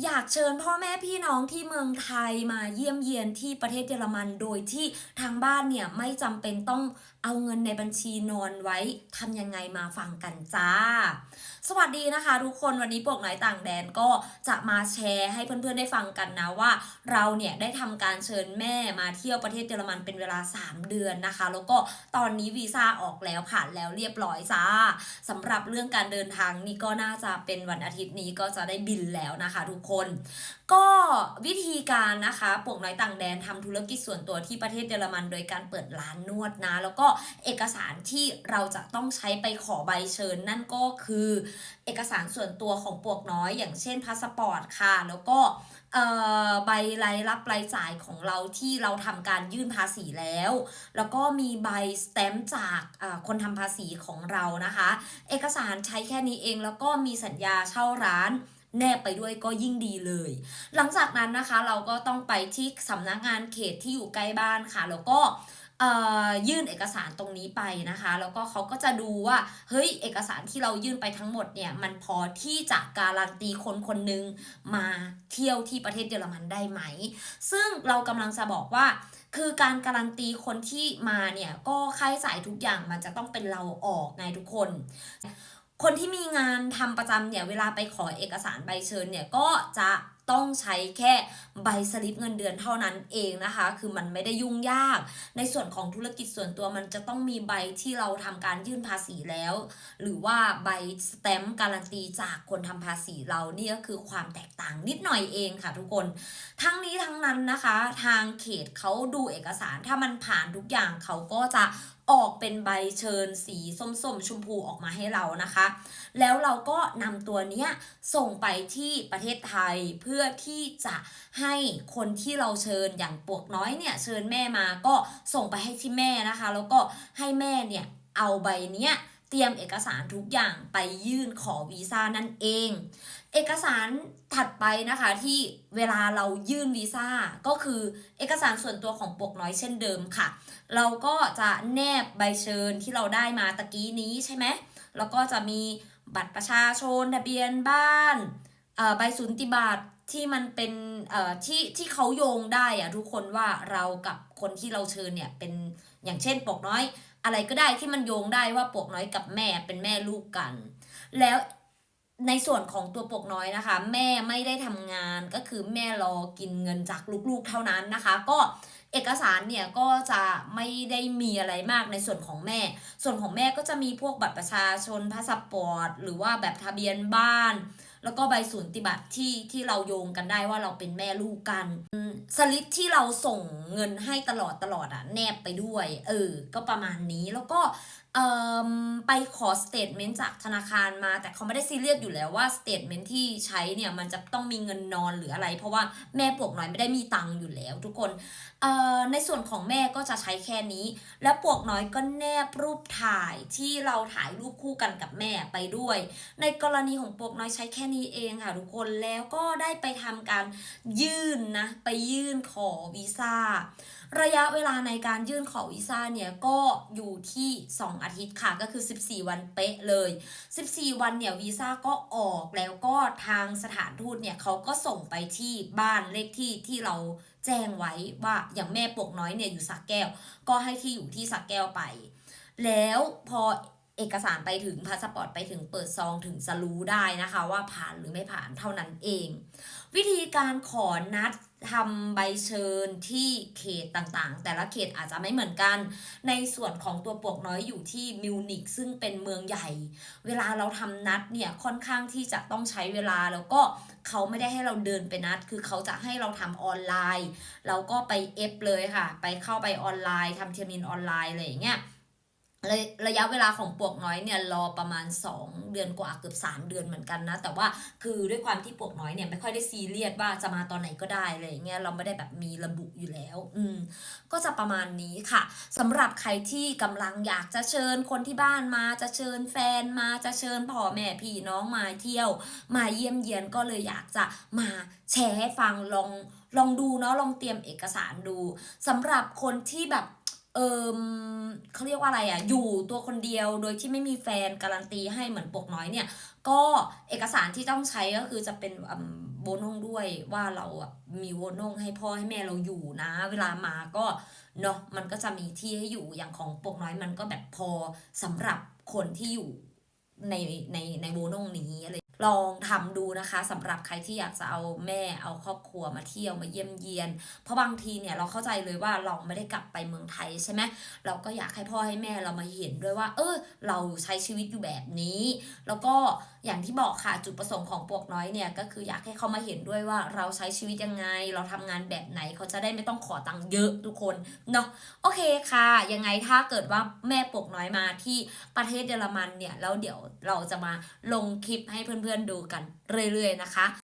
อยากเชิญพ่อแม่พี่น้องที่เมืองไทยมาเยี่ยมเยียนที่ประเทศเยอรมัน โดยที่ทางบ้านเนี่ยไม่จำเป็นต้อง เอาเงินในบัญชีนอนไว้ทำยังไงมาฟังกันจ้า สวัสดีนะคะทุกคนวันนี้ปวกน้อยต่างแดนก็จะมาแชร์ให้เพื่อนๆได้ฟังกันนะว่า เราเนี่ยได้ทำการเชิญแม่มาเที่ยวประเทศเยอรมันเป็นเวลา 3 เดือนนะคะ แล้วก็ตอนนี้วีซ่าออกแล้วผ่านแล้วเรียบร้อยจ้าสำหรับเรื่องการเดินทางนี่ก็น่าจะเป็นวันอาทิตย์นี้ก็จะได้บินแล้วนะคะ ทุกคน ก็วิธีการนะคะปวกน้อยต่างแดนทำธุรกิจส่วนตัวที่ประเทศเยอรมันโดยการเปิดร้านนวดนะ แล้วก็เอกสารที่เราจะต้องใช้ไปขอใบเชิญ นั่นก็คือเอกสารส่วนตัวของปวกน้อย อย่างเช่นพาสปอร์ตค่ะ แล้วก็ใบรายรับรายจ่ายของเราที่เราทำการยื่นภาษีแล้ว แล้วก็มีใบสแตมป์จากคนทำภาษีของเรานะคะ เอกสารใช้แค่นี้เองแล้วก็มีสัญญาเช่าร้าน แนบไปด้วยก็ยิ่งดีเลย หลังจากนั้นนะคะเราก็ต้องไปที่สำนักงานเขตที่อยู่ใกล้บ้านค่ะ แล้วก็ยื่นเอกสารตรงนี้ไปนะคะ แล้วก็เขาก็จะดูว่าเฮ้ยเอกสารที่เรายื่นไปทั้งหมดเนี่ยมันพอที่จะการันตีคนคนหนึ่งมาเที่ยวที่ประเทศเยอรมันได้ไหม ซึ่งเรากำลังจะบอกว่า คือการการันตีคนที่มาเนี่ยก็ค่าใช้จ่ายทุกอย่างมันจะต้องเป็นเราออกไงทุกคน คนที่มีงานทำประจำเนี่ยเวลาไปขอเอกสารใบเชิญเนี่ยก็จะต้องใช้แค่ใบสลิปเงินเดือนเท่านั้นเองนะคะ คือมันไม่ได้ยุ่งยาก ในส่วนของธุรกิจส่วนตัวมันจะต้องมีใบที่เราทำการยื่นภาษีแล้ว หรือว่าใบสแตมป์การันตีจากคนทำภาษีเรานี่ก็คือความแตกต่างนิดหน่อยเองค่ะทุกคน ทั้งนี้ทั้งนั้นนะคะ ทางเขตเขาดูเอกสารถ้ามันผ่านทุกอย่างเขาก็จะออกเป็นใบเชิญสีส้มๆชมพูออกมาให้เรานะคะ แล้วเราก็นำตัวเนี้ยส่งไปที่ประเทศไทยเพื่อที่จะให้คนที่เราเชิญอย่างปวกน้อยเนี่ยเชิญแม่มาก็ส่งไปให้ที่แม่นะคะ แล้วก็ให้แม่เนี่ยเอาใบเนี้ย เตรียมเอกสารทุกอย่างไปยื่นขอวีซ่านั่นเอง เอกสารถัดไปนะคะที่เวลาเรายื่นวีซ่าก็คือเอกสารส่วนตัวของปวกน้อยเช่นเดิมค่ะ เราก็จะแนบใบเชิญที่เราได้มาตะกี้นี้ใช่ไหมแล้วก็จะมีบัตรประชาชนทะเบียนบ้านเอ่อใบสุนติบัตรที่มันเป็นเอ่อที่ที่เขาโยงได้อะทุกคนว่าเรากับคนที่เราเชิญเนี่ยเป็นอย่างเช่นปกน้อย อะไรก็ได้ที่มันโยงได้ว่าปกน้อยกับแม่เป็นแม่ลูกกัน แล้วในส่วนของตัวปกน้อยนะคะ แม่ไม่ได้ทำงานก็คือแม่รอกินเงินจากลูกๆเท่านั้นนะคะ ก็เอกสารเนี่ยก็จะไม่ได้มีอะไรมากในส่วนของแม่ ส่วนของแม่ก็จะมีพวกบัตรประชาชนพาสปอร์ตหรือว่าแบบทะเบียนบ้าน แล้วก็ใบสูติบัตรที่ที่เราโยงกันได้ว่าเราเป็นแม่ลูกกันสลิปที่เราส่งเงินให้ตลอดตลอดอะแนบไปด้วย เออ ก็ประมาณนี้แล้วก็ ไปขอสเตทเมนต์จากธนาคารมา แต่เขาไม่ได้ซีเรียสอยู่แล้วว่าสเตทเมนต์ที่ใช้เนี่ยมันจะต้องมีเงินนอนหรืออะไร เพราะว่าแม่ปวกน้อยไม่ได้มีตังค์อยู่แล้ว ทุกคนในส่วนของแม่ก็จะใช้แค่นี้ แล้วปวกน้อยก็แนบรูปถ่ายที่เราถ่ายรูปคู่กันกับแม่ไปด้วย ในกรณีของปวกน้อยใช้แค่นี้เองค่ะทุกคนแล้วก็ได้ไปทำการยื่นนะไปยื่นขอวีซ่า ระยะเวลาในการยื่นขอวีซ่าเนี่ยก็อยู่ที่ 2 อาทิตย์ค่ะก็คือ 14 วันเป๊ะเลย 14 วันเนี่ยวีซ่าก็ออกแล้วก็ทางสถานทูตเนี่ยเขาก็ส่งไปที่บ้านเลขที่ที่เราแจ้งไว้ว่าอย่างแม่ปกน้อยเนี่ยอยู่สักแก้ว ก็ให้ที่อยู่ที่สักแก้วไป แล้วพอ อกสารไปถึงพาสปอร์ตไปถึงเปิดซองถึงจะรู้ได้นะคะ ว่าผ่านหรือไม่ผ่านเท่านั้นเอง วิธีการขอนัดทำใบเชิญที่เขตต่างๆ แต่ละเขตอาจจะไม่เหมือนกัน ในส่วนของตัวปวกน้อยอยู่ที่มิวนิกซึ่งเป็นเมืองใหญ่ เวลาเราทำนัดเนี่ยค่อนข้างที่จะต้องใช้เวลาแล้วก็เขาไม่ได้ให้เราเดินไปนัด คือเขาจะให้เราทำออนไลน์ เราก็ไปเอฟเลยค่ะ ไปเข้าไปออนไลน์ทำเทมินออนไลน์อะไรอย่างเงี้ย ระยะเวลาของปวกน้อยเนี่ยรอประมาณ 2 เดือนกว่าเกือบ 3 เดือนเหมือนกันนะ แต่ว่าคือด้วยความที่ปวกน้อยเนี่ยไม่ค่อยได้ซีเรียสว่าจะมาตอนไหนก็ได้อะไรอย่างเงี้ยเราไม่ได้แบบมีระบุอยู่แล้ว อืมก็จะประมาณนี้ค่ะสำหรับใครที่กำลังอยากจะเชิญคนที่บ้านมาจะเชิญแฟนมาจะเชิญพ่อแม่พี่น้องมาเที่ยว มาเยี่ยมเยียนก็เลยอยากจะมาแชร์ให้ฟังลองลองดูเนาะลองเตรียมเอกสารดูสำหรับคนที่แบบ เอิมเขาเรียกว่าอะไรอะ อยู่ตัวคนเดียวโดยที่ไม่มีแฟนการันตีให้เหมือนปกน้อยเนี่ย ก็เอกสารที่ต้องใช้ก็คือจะเป็นอืมโบนงด้วยว่าเราอะมีโบนงให้พ่อให้แม่เราอยู่นะ เวลามาก็เนาะมันก็จะมีที่ให้อยู่อย่างของปกน้อยมันก็แบบพอสำหรับคนที่อยู่ในในในโบนงนี้อะไร ลองทำดูนะคะสำหรับใครที่อยากจะเอาแม่เอาครอบครัวมาเที่ยวมาเยี่ยมเยียน เพราะบางทีเนี่ยเราเข้าใจเลยว่าเราไม่ได้กลับไปเมืองไทยใช่ไหมเราก็อยากให้พ่อให้แม่เรามาเห็นด้วยว่า เออเราใช้ชีวิตอยู่แบบนี้ แล้วก็อย่างที่บอกค่ะจุดประสงค์ของปวกน้อยเนี่ยก็คืออยากให้เขามาเห็นด้วยว่าเราใช้ชีวิตยังไง เราทำงานแบบไหนเขาจะได้ไม่ต้องขอตังค์เยอะทุกคนเนาะโอเคค่ะ ยังไงถ้าเกิดว่าแม่ปวกน้อยมาที่ประเทศเยอรมันเนี่ยแล้วเดี๋ยวเราจะมาลงคลิปให้เพื่อนอนๆดูกันเรื่อยๆนะคะ